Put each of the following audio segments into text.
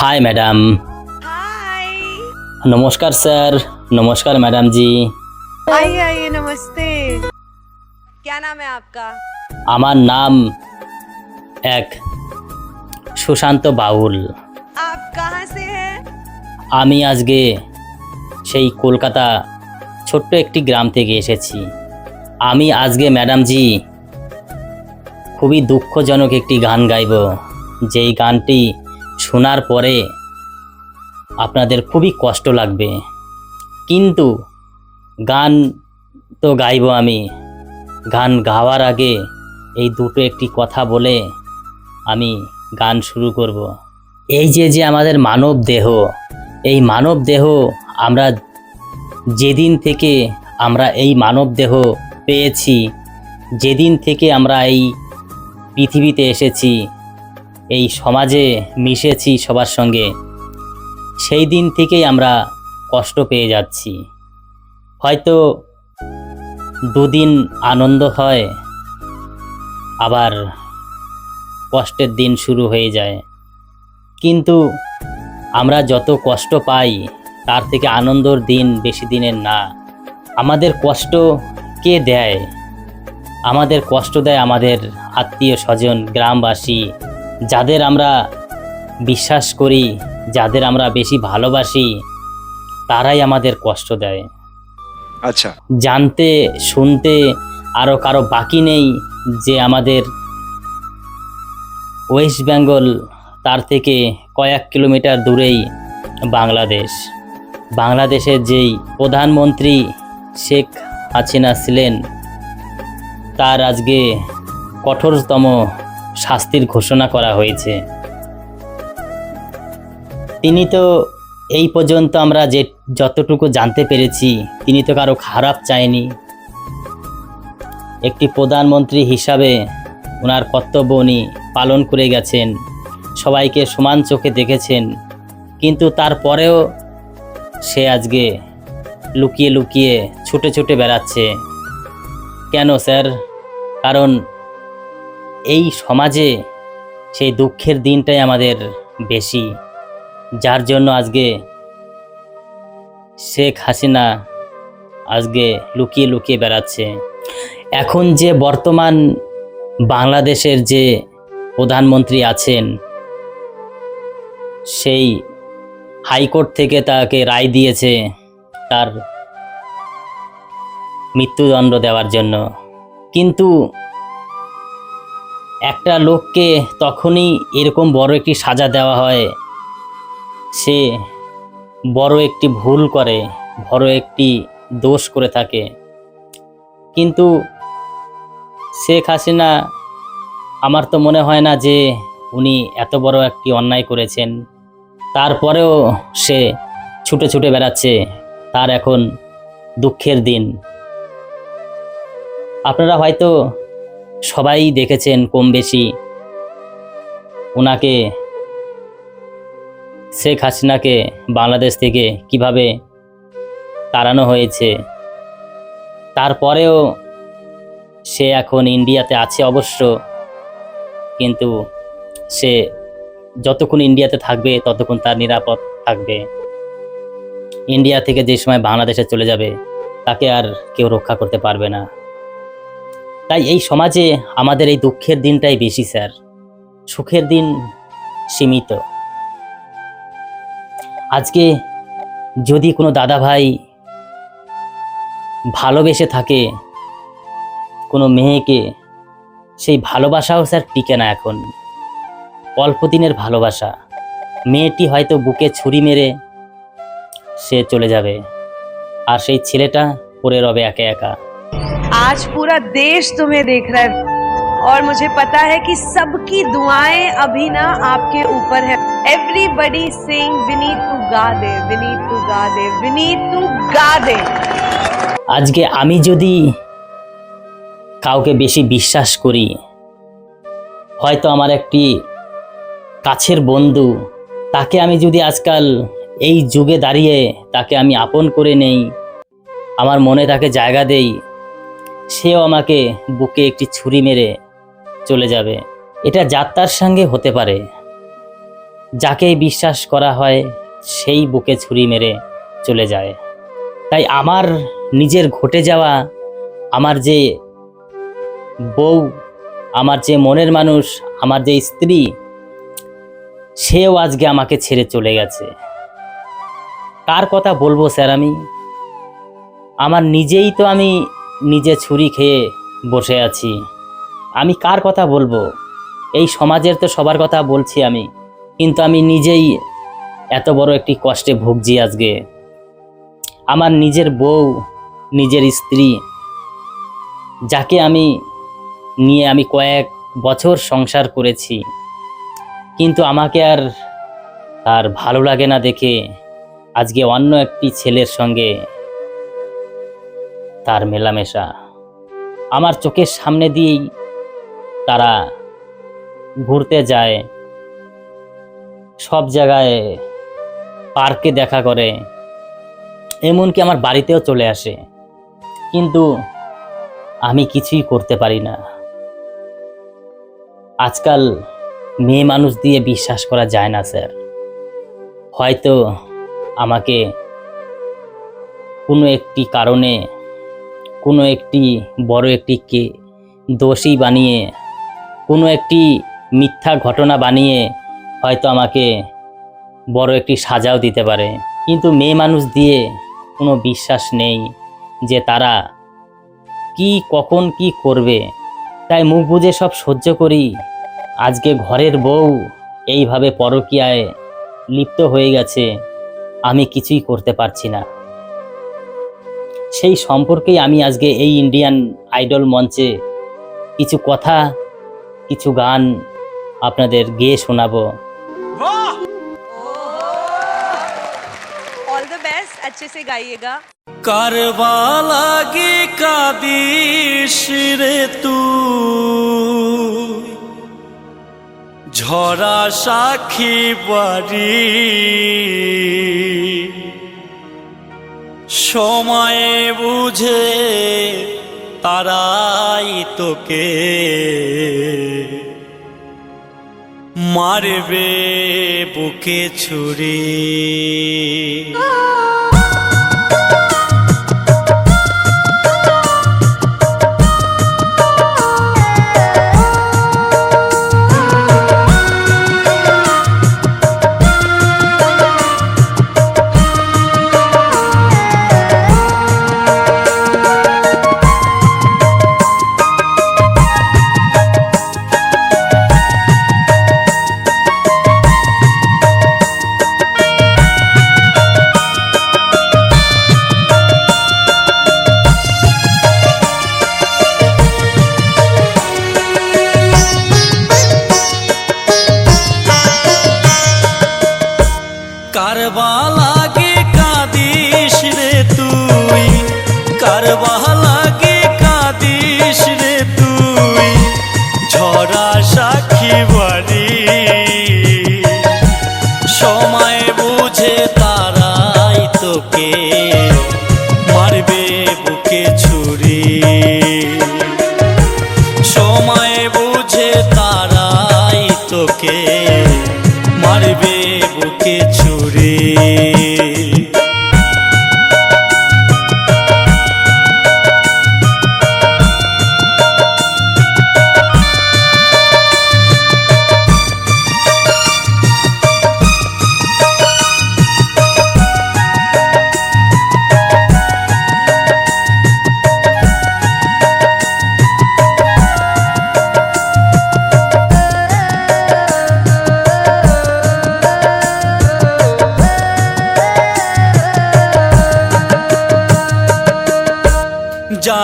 High madam हाय নমস্কার sir নমস্কার madam জি आइए आइए नमस्ते क्या नाम है आपका আমার নাম এক সুশান্ত বাউল आप कहाँ से हैं আমি আজকে সেই কলকাতা ছোট্ট একটি গ্রাম থেকে এসেছি আমি আজকে ম্যাডাম জি খুবই দুঃখজনক একটি গান গাইব যেই গানটি শোনার পরে আপনাদের খুবই কষ্ট লাগবে। কিন্তু গান তো গাইব আমি। গান গাওয়ার আগে এই দুটো একটি কথা বলে আমি গান শুরু করব। এই যে যে আমাদের মানব দেহ, এই মানব দেহ আমরা যেদিন থেকে আমরা এই মানব দেহ পেয়েছি, যেদিন থেকে আমরা এই পৃথিবীতে এসেছি এই সমাজে মিশেছি সবার সঙ্গে। সেই দিন থেকেই আমরা কষ্ট পেয়ে যাচ্ছি। হয়তো দুদিন আনন্দ হয়, আবার কষ্টের দিন শুরু হয়ে যায়। কিন্তু আমরা যত কষ্ট পাই, তার থেকে আনন্দর দিন বেশি দিনের না। আমাদের কষ্ট কে দেয়? আমাদের কষ্ট দেয় আমাদের আত্মীয় স্বজন, গ্রামবাসী যাদের আমরা বিশ্বাস করি যাদের আমরা বেশি ভালোবাসি তারাই আমাদের কষ্ট দেয়। আচ্ছা। জানতে শুনতে আরও কারও বাকি নেই যে আমাদের ওয়েস্ট বেঙ্গল তার থেকে কয়েক কিলোমিটার দূরেই বাংলাদেশ। বাংলাদেশের যেই প্রধানমন্ত্রী শেখ হাসিনা ছিলেন তার আজকে কঠোরতম শাস্তির ঘোষণা করা হয়েছে। তিনি তো এই পর্যন্ত আমরা যে যতটুকু জানতে পেরেছি, তিনি তো কারও খারাপ চায়নি। একটি প্রধানমন্ত্রী হিসাবে ওনার কর্তব্য উনি পালন করে গেছেন, সবাইকে সমান চোখে দেখেছেন। কিন্তু তারপরেও সে আজকে লুকিয়ে লুকিয়ে ছুটে ছুটে বেড়াচ্ছে। কেন স্যার? কারণ এই সমাজে সেই দুঃখের দিনটাই আমাদের বেশি। যার জন্য আজকে শেখ হাসিনা আজকে লুকিয়ে লুকিয়ে বেড়াচ্ছে। এখন যে বর্তমান বাংলাদেশের যে প্রধানমন্ত্রী আছেন, সেই হাইকোর্ট থেকে তাকে রায় দিয়েছে তার মৃত্যুদণ্ড দেওয়ার জন্য। কিন্তু একটা লোককে তখনই এরকম বড় একটি সাজা দেওয়া হয়। সে বড় একটি ভুল করে, বড় একটি দোষ করে থাকে। কিন্তু শেখ হাসিনা, আমার তো মনে হয় না যে উনি এত বড় একটি অন্যায় করেছেন। তারপরেও সে ছুটে ছুটে বেড়াচ্ছে, তার এখন দুঃখের দিন। আপনারা হয়তো সবাই দেখেছেন কম বেশি। ওনাকে শেখ হাসিনাকে বাংলাদেশ থেকে কীভাবে তাড়ানো হয়েছে, তারপরেও সে এখন ইন্ডিয়াতে আছে অবশ্য, কিন্তু সে যতক্ষণ ইন্ডিয়াতে থাকবে, ততক্ষণ তার নিরাপদ থাকবে। ইন্ডিয়া থেকে যে সময় বাংলাদেশে চলে যাবে, তাকে আর কেউ রক্ষা করতে পারবে না। তাই এই সমাজে আমাদের এই দুঃখের দিনটাই বেশি, স্যার। সুখের দিন সীমিত। আজকে যদি কোনো দাদা ভাই ভালোবেসে থাকে, কোনো মেয়েকে, সেই ভালোবাসাও, স্যার, টিকে না এখন। অল্প দিনের ভালোবাসা। মেয়েটি হয়তো বুকে ছুরি মেরে সে চলে যাবে, আর সেই ছেলেটা পড়ে রবে একা একা। आज पूरा देश तुम्हें देख रहा है और मुझे पता है कि सबकी दुआएं अभी ना आपके ऊपर है एवरीबडी सिंग विनीत तू गा दे विनीत तू गा दे विनीत तू गा दे আজকে আমি যদি কাউকে বেশি বিশ্বাস করি হয়তো আমার একটি কাছের বন্ধু তাকে আমি যদি আজকাল এই যুগে দাঁড়িয়ে তাকে আমি আপন করে নেই আমার মনে তাকে জায়গা দেই সেও আমাকে বুকে একটি ছুরি মেরে চলে যাবে। এটা যাত্রার সঙ্গে হতে পারে। যাকেই বিশ্বাস করা হয়, সেই বুকে ছুরি মেরে চলে যায়। তাই আমার নিজের ঘটে যাওয়া, আমার যে বউ, আমার যে মনের মানুষ, আমার যে স্ত্রী, সেও আজকে আমাকে ছেড়ে চলে গেছে। কার কথা বলব স্যার আমি? আমার নিজেই তো আমি নিজে ছুরি খেয়ে বসে আছি। আমি কার কথা বলব? এই সমাজের তো সবার কথা বলছি আমি, কিন্তু আমি নিজেই এত বড় একটি কষ্টে ভুগছি আজকে। আমার নিজের বউ, নিজের স্ত্রী, যাকে আমি নিয়ে আমি কয়েক বছর সংসার করেছি, কিন্তু আমাকে আর তার ভালো লাগে না দেখে আজকে অন্য একটি ছেলের সঙ্গে তার মেলামেশা। আমার চোখের সামনে দিয়েই তারা ঘুরতে যায়। সব জায়গায় পার্কে দেখা করে, এমনকি আমার বাড়িতেও চলে আসে। কিন্তু আমি কিছুই করতে পারি না। আজকাল মেয়ে মানুষ দিয়ে বিশ্বাস করা যায় না, স্যার। হয়তো আমাকে কোনো একটি কারণে কোনো একটি বড় একটি কে, দোষী বানিয়ে, কোনো একটি মিথ্যা ঘটনা বানিয়ে হয়তো আমাকে বড় একটি সাজাও দিতে পারে। কিন্তু মেয়ে মানুষ দিয়ে কোনো বিশ্বাস নেই যে তারা কি, কখন কি করবে। তাই মুখ বুজে সব সহ্য করি। আজকে ঘরের বউ এইভাবে পরকীয়ায় লিপ্ত হয়ে গেছে। আমি কিছুই করতে পারছি না। সেই সম্পর্কেই আমি আজকে এই ইন্ডিয়ান আইডল মঞ্চে কিছু কথা কিছু গান আপনাদের গেয়ে শোনাবো ऑल द बेस्ट अच्छे से गाइएगा কারবা লাগে কাদিস রে তুই ঝরা সাক্ষী বাড়ি সময়ে বুঝে তারাই তোকে। মারবে বুকে ছুরি।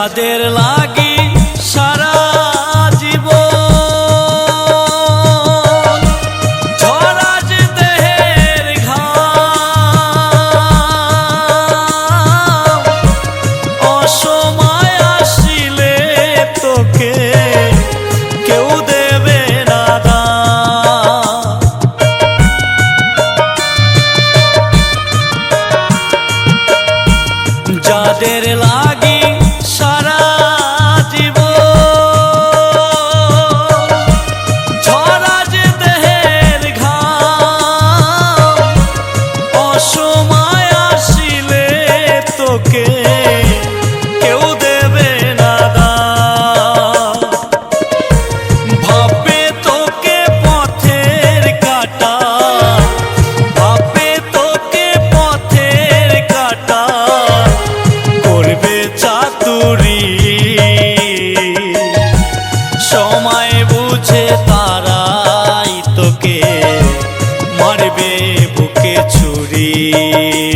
যাদের লাগি Oxum நீ.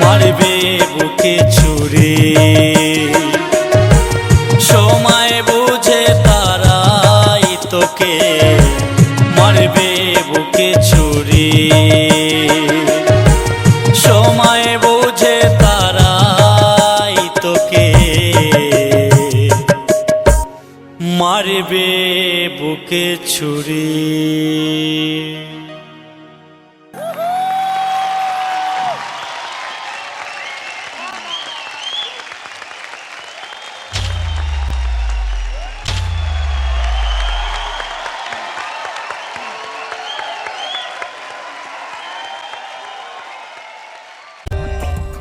মারবে বুকে ছুরি। সময় বুঝে তারাই তোকে মারবে বুকে ছুরি। সময় বুঝে তারাই তোকে মারবে বুকে ছুরি।